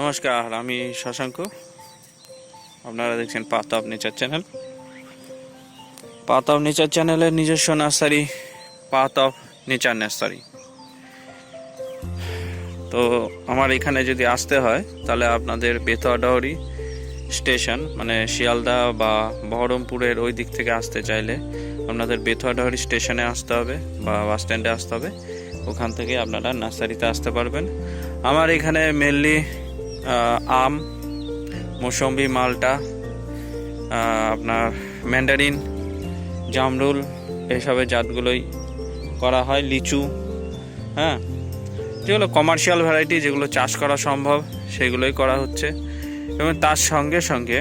নমস্কার, আমি শশাঙ্ক। আপনারা দেখছেন path of nature channel. Path of nature চ্যানেলের নিজস্ব নার্সারি পাত অফ নেচার নার্সারি। তো আমার এখানে যদি আসতে হয়, তাহলে আপনাদের বেতোয়াডাহরি স্টেশন মানে শিয়ালদা বা বহরমপুরের ওই দিক থেকে আসতে চাইলে আপনাদের বেতোয়াডাহরি স্টেশনে আসতে হবে বা বাস স্ট্যান্ডে আসতে হবে। ওখান থেকে আপনারা নার্সারিতে আসতে পারবেন। আমার এখানে মেনলি আম, মৌসম্বি, মালটা আপনার ম্যান্ডারিন জামরুল, এসবের জাতগুলোই করা হয়, লিচু হ্যাঁ? যেগুলো কমার্শিয়াল ভ্যারাইটি যেগুলো চাষ করা সম্ভব, সেগুলোই করা হচ্ছে। এবং তার সঙ্গে সঙ্গে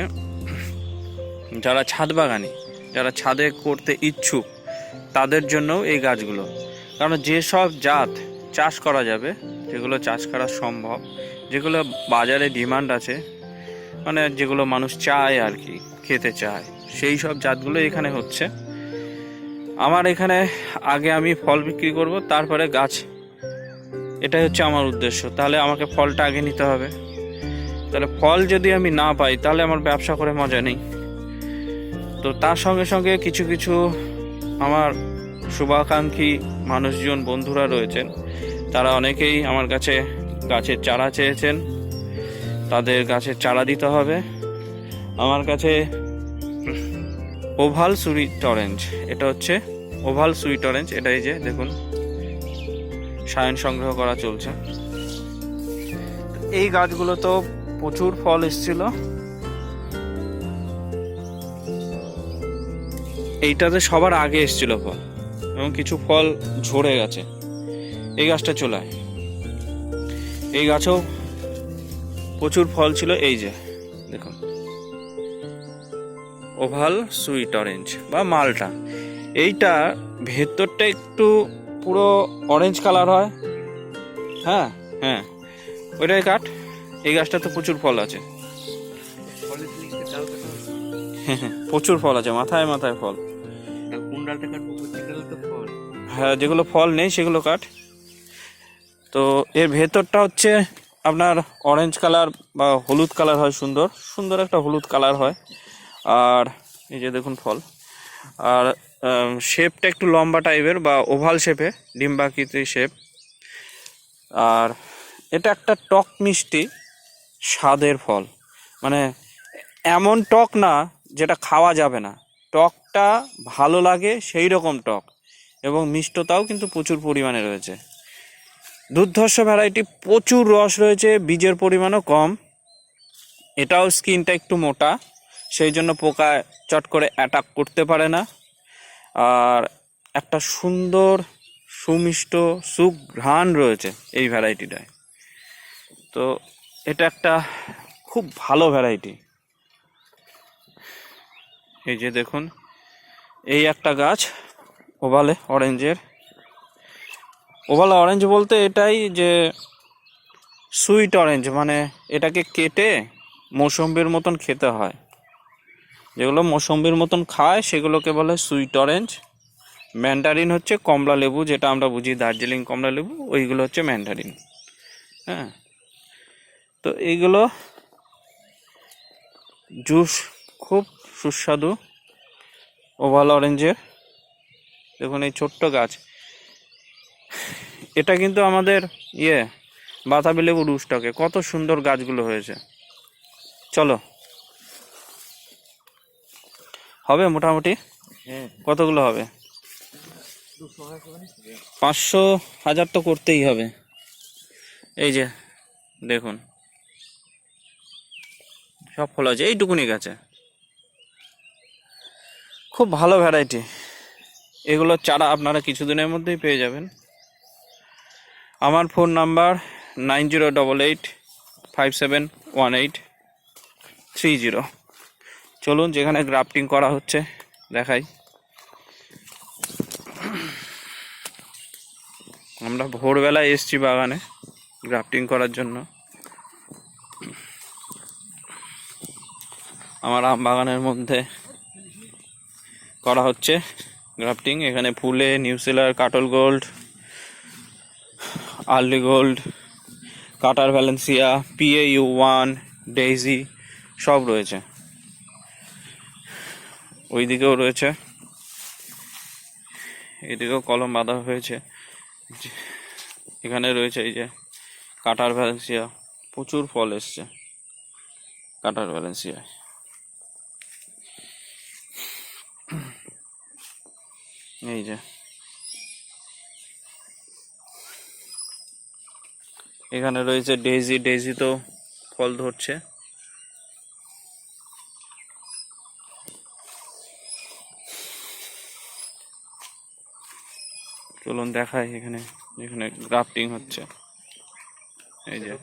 যারা ছাদ বাগানি, যারা ছাদে করতে ইচ্ছুক, তাদের জন্যও এই গাছগুলো। কারণ যেসব জাত চাষ করা যাবে, যেগুলো চাষ করা সম্ভব যেগুলো বাজারে ডিমান্ড আছে মানে যেগুলো মানুষ চায় আর কি, খেতে চায়, সেই সব জাতগুলো এখানে হচ্ছে। আমার এখানে আগে আমি ফল বিক্রি করব, তারপরে গাছ। এটাই হচ্ছে আমার উদ্দেশ্য। তাহলে আমাকে ফলটা আগে নিতে হবে। তাহলে ফল যদি আমি না পাই, তাহলে আমার ব্যবসা করে মজা নেই। তো তার সঙ্গে সঙ্গে কিছু কিছু আমার শুভাকাঙ্ক্ষী মানুষজন, বন্ধুরা রয়েছেন। তারা অনেকেই আমার কাছে গাছের চারা চেয়েছেন। তাদের গাছের চারা দিতে হবে। আমার কাছে ওভাল সুইট অরেঞ্জ। এটা হচ্ছে ওভাল সুইট অরেঞ্জ। এটা এই যে, দেখুন। সায়ন সংগ্রহ করা চলছে। এই গাছগুলো তো প্রচুর ফল এসছিল। এইটাতে সবার আগে এসেছিল ফল। এবং কিছু ফল ঝরে গেছে। এই গাছটা চলায় এই গাছেও প্রচুর ফল ছিল এই যে দেখুন। ওভাল সুইট অরেঞ্জ বা মালটা। এইটা ভেতরটা একটু পুরো অরেঞ্জ কালার হয়। হ্যাঁ হ্যাঁ ওইটাই কাঠ। এই গাছটা তো প্রচুর ফল আছে। প্রচুর ফল আছে মাথায় মাথায় ফল? হ্যাঁ যেগুলো ফল নেই সেগুলো কাঠ। তো এর ভেতরটা হচ্ছে আপনার অরেঞ্জ কালার বা হলুদ কালার হয় সুন্দর। সুন্দর একটা হলুদ কালার হয়। আর এই যে দেখুন ফল। আর শেপটা একটু লম্বা টাইপের বা ওভাল শেপে ডিম্বাকৃতি শেপ আর এটা একটা টক মিষ্টি স্বাদের ফল। মানে এমন টক না যেটা খাওয়া যাবে না। টকটা ভালো লাগে সেই রকম টক। এবং মিষ্টতাও কিন্তু প্রচুর পরিমাণে রয়েছে। দুর্ধর্ষ ভ্যারাইটি প্রচুর রস রয়েছে, বীজের পরিমাণও কম। এটাও স্কিনটা একটু মোটা, সেই জন্য পোকা চট করে অ্যাটাক করতে পারে না। আর একটা সুন্দর সুমিষ্ট সুঘ্রাণ রয়েছে এই ভ্যারাইটিটায় তো এটা একটা খুব ভালো ভ্যারাইটি এই যে দেখুন, এই একটা গাছ, ওভালে অরেঞ্জের ওভালে অরেঞ্জ বলতে এটাই যে সুইট অরেঞ্জ মানে এটাকে কেটে মৌসম্বির মতন খেতে হয়। যেগুলো মৌসম্বির মতন খায়, সেগুলোকে বলে সুইট অরেঞ্জ ম্যান্ডারিন হচ্ছে কমলা লেবু, যেটা আমরা বুঝি দার্জিলিং কমলা লেবু, ওইগুলো হচ্ছে ম্যান্ডারিন হ্যাঁ? তো এইগুলো জুস খুব সুস্বাদু, ওভাল অরেঞ্জের দেখুন এই ছোট্ট গাছ। এটা কিন্তু আমাদের ইয়ে বাতাবি লেবু রুস্টকে কত সুন্দর গাছগুলো হয়েছে। চলো। হবে মোটামুটি? হ্যাঁ। কতগুলো হবে? পাঁচশো হাজার তো করতেই হবে। এই যে দেখুন। সব ফল আছে এইটুকুনি গাছে। খুব ভালো ভ্যারাইটি এগুলোর চারা আপনারা কিছুদিনের মধ্যেই পেয়ে যাবেন। আমার phone number nine zero double eight five seven one eight three zero. চলুন, যেখানে গ্রাফটিং করা হচ্ছে, দেখাই। আমরা ভোরবেলায় এসছি বাগানে গ্রাফটিং করার জন্য। আমার আম বাগানের মধ্যে করা হচ্ছে গ্রাফটিং। এখানে ফুলে নিউজিল্যান্ড কাটল গোল্ড আর্লি গোল্ড কাটার Valencia PA U one daisy সব রয়েছে। ওই দিকেও রয়েছে। এদিকেও কলম বাঁধা হয়েছে। এখানে রয়েছে এই যে কাটার ভ্যালেন্সিয়া প্রচুর ফল এসছে কাটার ভ্যালেন্সিয়ায় এই যে এখানে রয়েছে ডেজি ডেজি তো ফল ধরছে। চলুন দেখাই এখানে এখানে গ্রাফটিং হচ্ছে। এই যে।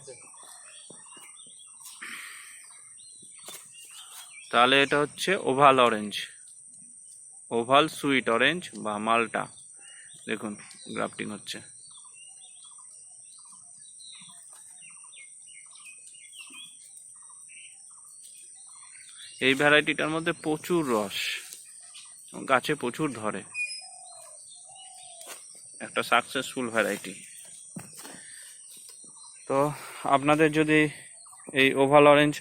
তাহলে এটা হচ্ছে oval orange. Oval sweet orange বা মালটা। দেখুন, গ্রাফটিং হচ্ছে। এই ভ্যারাইটিটার মধ্যে প্রচুর রস। গাছে প্রচুর ধরে। একটা সাকসেসফুল ভ্যারাইটি তো আপনাদের যদি এই ওভাল অরেঞ্জ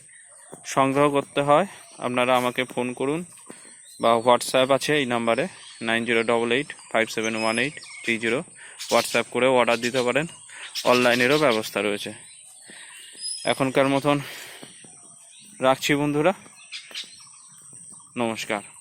সংগ্রহ করতে হয়, আপনারা আমাকে ফোন করুন বা হোয়াটসঅ্যাপ আছে এই নাম্বারে, nine zero double eight five seven one eight three zero. WhatsApp করেও অর্ডার দিতে পারেন। অনলাইনেরও ব্যবস্থা রয়েছে। এখনকার মতন রাখছি বন্ধুরা। নমস্কার